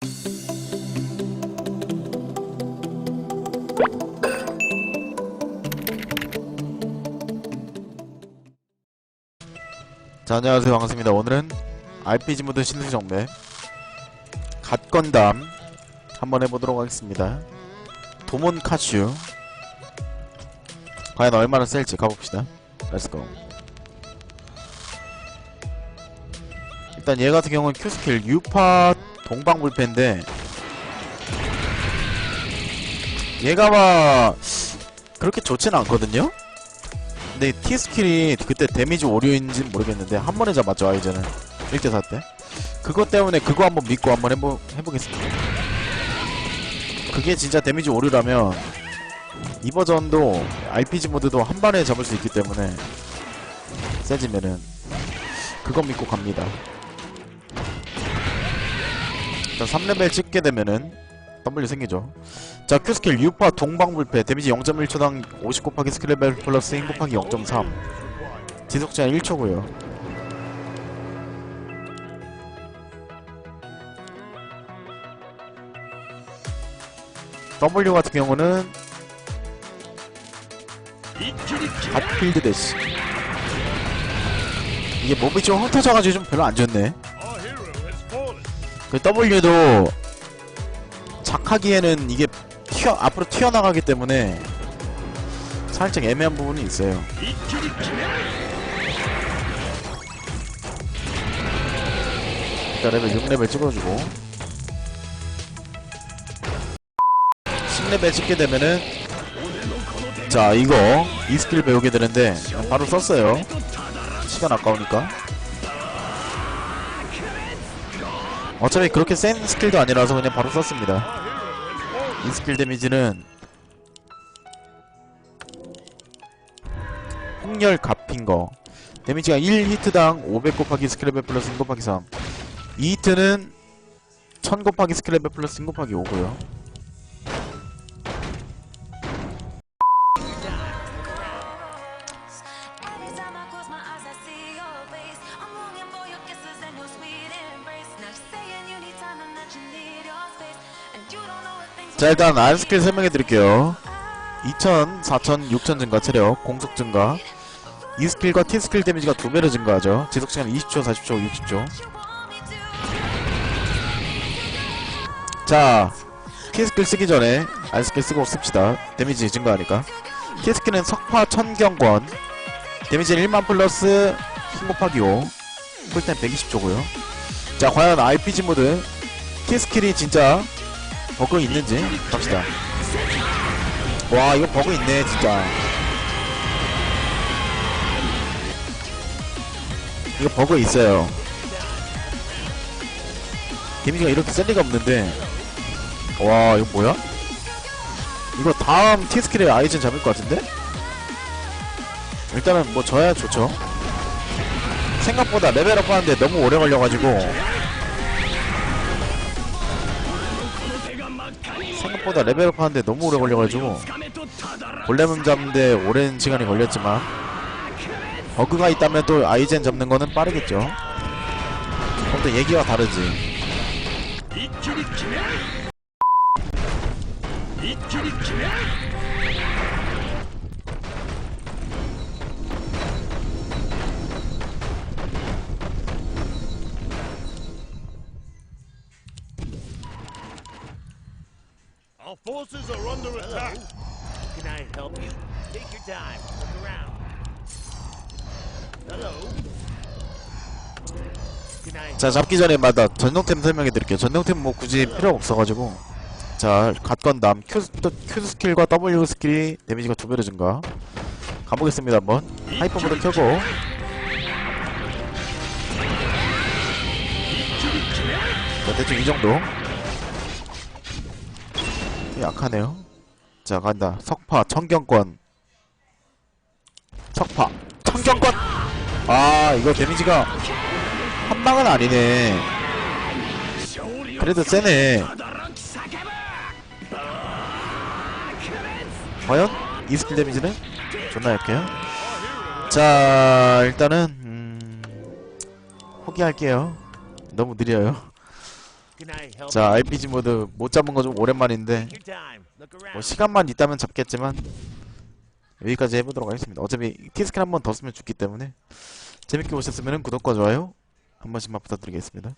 자 안녕하세요. 반갑습니다. 오늘은 RPG 모드 신수정맵 갓건담 한번 해보도록 하겠습니다. 도몬 카슈 과연 얼마나 셀지 가봅시다. 렛츠고 일단 얘 같은 경우는 Q스킬 유파 동방불패인데 얘가 막 그렇게 좋진 않거든요? 근데 T 스킬이 그때 데미지 오류인지 모르겠는데 한 번에 잡았죠 아이즈는 1대4 때. 그것 때문에 그거 한번 믿고 한번 해보, 해보겠습니다. 그게 진짜 데미지 오류라면 이 버전도 RPG 모드도 한 번에 잡을 수 있기 때문에 세지면은 그거 믿고 갑니다 일단 3레벨 찍게 되면은 W 생기죠. 자 Q스킬 유파 동방불패. 데미지 0.1초당 50 곱하기 스킬 레벨 플러스 힘 곱하기 0.3 지속 시간 1초고요. W 같은 경우는 갓필드 대시 이게 몸이 좀 흩어져가지고 좀 별로 안 좋네 그 W도 작하기에는 이게 튀어 앞으로 튀어나가기 때문에 살짝 애매한 부분이 있어요. 일단 레벨 6레벨 찍어주고 10레벨 찍게 되면은 자 이거 이 스킬 배우게 되는데 바로 썼어요. 시간 아까우니까. 어차피 그렇게 센 스킬도 아니라서 그냥 바로 썼습니다. 이 스킬 데미지는 홍열 갚인 거. 데미지가 1히트당 500 곱하기 스크랩 플러스 1 곱하기 3 2히트는 1000 곱하기 스크랩 플러스 1 곱하기 5고요 자 일단 R 스킬 설명해 드릴게요. 2000, 4000, 6000 증가 체력 공속 증가. 이 스킬과 T 스킬 데미지가 두 배로 증가하죠. 지속 시간 20초, 40초, 60초 you want me to. 자 T스킬 쓰기 전에 R스킬 쓰고 씁시다. 데미지 증가하니까. T스킬은 석파 천경권. 데미지는 1만 플러스 힘 곱하기 5 쿨타임 120초고요. 자 과연 RPG 모드. T스킬이 진짜 버그 있는지? 갑시다. 와 이거 버그 있네 진짜. 이거 버그 있어요. 데미지가 이렇게 센 리가 없는데. 와 이거 뭐야? 이거 다음 T스킬에 아이젠 잡을 것 같은데? 일단은 뭐 져야 좋죠. 생각보다 레벨업 하는데 너무 오래 걸려가지고 생각보다 레벨업 하는데 너무 오래 걸려가지고. 볼렘음 잡는데 오랜 시간이 걸렸지만 버그가 있다면 또 아이젠 잡는 거는 빠르겠죠. 그럼 또 얘기가 다르지 Our forces are under attack. Can I help you? Take your time. Look around. Hello. 자 잡기 전에 마다 전용템 설명해 드릴게요 전용템 뭐 굳이 필요 없어가지고 자 갓건담 Q, 또 Q 스킬과 W 스킬이 데미지가 두 배로 증가 가보겠습니다 한번 하이퍼 모드 켜고 자 대충 이 정도 약하네요 자 간다 석파 청경권 석파 청경권 아 이거 데미지가 한 방은 아니네. 그래도 세네. 과연 이 스킬 데미지는 존나 약해요. 자 일단은 음... 포기할게요. 너무 느려요. 자 RPG 모드 못 잡은 거 좀 오랜만인데 뭐. 시간만 있다면 잡겠지만 여기까지 해보도록 하겠습니다. 어차피 티스킨 한 번 더 쓰면 죽기 때문에 재밌게 보셨으면 구독과 좋아요 한 번씩만 부탁드리겠습니다.